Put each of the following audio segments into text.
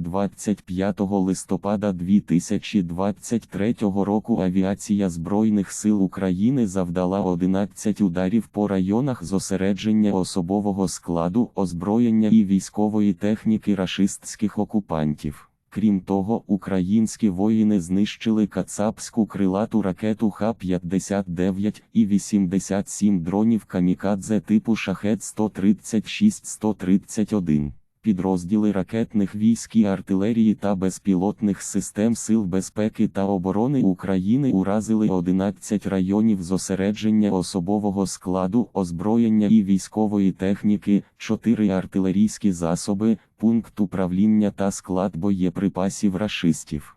25 листопада 2023 року авіація Збройних сил України завдала 11 ударів по районах зосередження особового складу, озброєння і військової техніки рашистських окупантів. Крім того, українські воїни знищили кацапську крилату ракету Х-59 і 87 дронів камікадзе типу Шахет 136-131. Підрозділи ракетних військ і артилерії та безпілотних систем Сил безпеки та оборони України уразили 11 районів зосередження особового складу, озброєння і військової техніки, 4 артилерійські засоби, пункт управління та склад боєприпасів рашистів.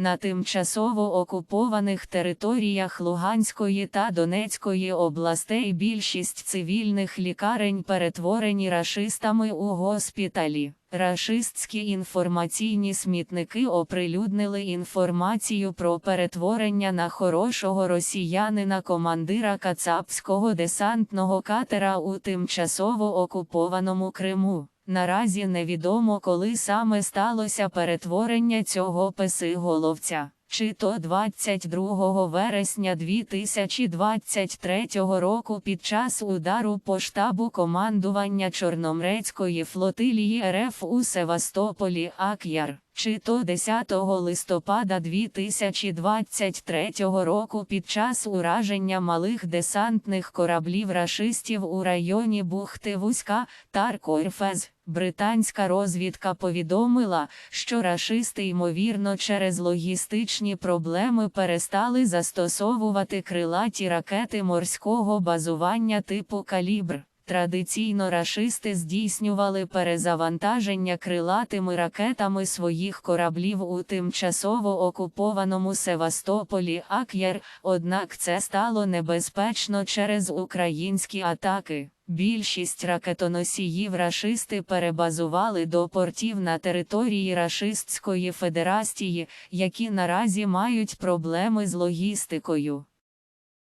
На тимчасово окупованих територіях Луганської та Донецької областей більшість цивільних лікарень перетворені рашистами у госпіталі. Рашистські інформаційні смітники оприлюднили інформацію про перетворення на хорошого росіянина командира Кацапського десантного катера у тимчасово окупованому Криму. Наразі невідомо, коли саме сталося перетворення цього писиголовця. Чи то 22 вересня 2023 року під час удару по штабу командування Чорномрецької флотилії РФ у Севастополі Ак'яр, чи то 10 листопада 2023 року під час ураження малих десантних кораблів рашистів у районі Бухти Вузька, Таркорфез. Британська розвідка повідомила, що рашисти ймовірно через логістичні проблеми перестали застосовувати крилаті ракети морського базування типу калібр. Традиційно рашисти здійснювали перезавантаження крилатими ракетами своїх кораблів у тимчасово окупованому Севастополі Ак'єр, однак це стало небезпечно через українські атаки. Більшість ракетоносіїв рашисти перебазували до портів на території Рашистської Федерації, які наразі мають проблеми з логістикою.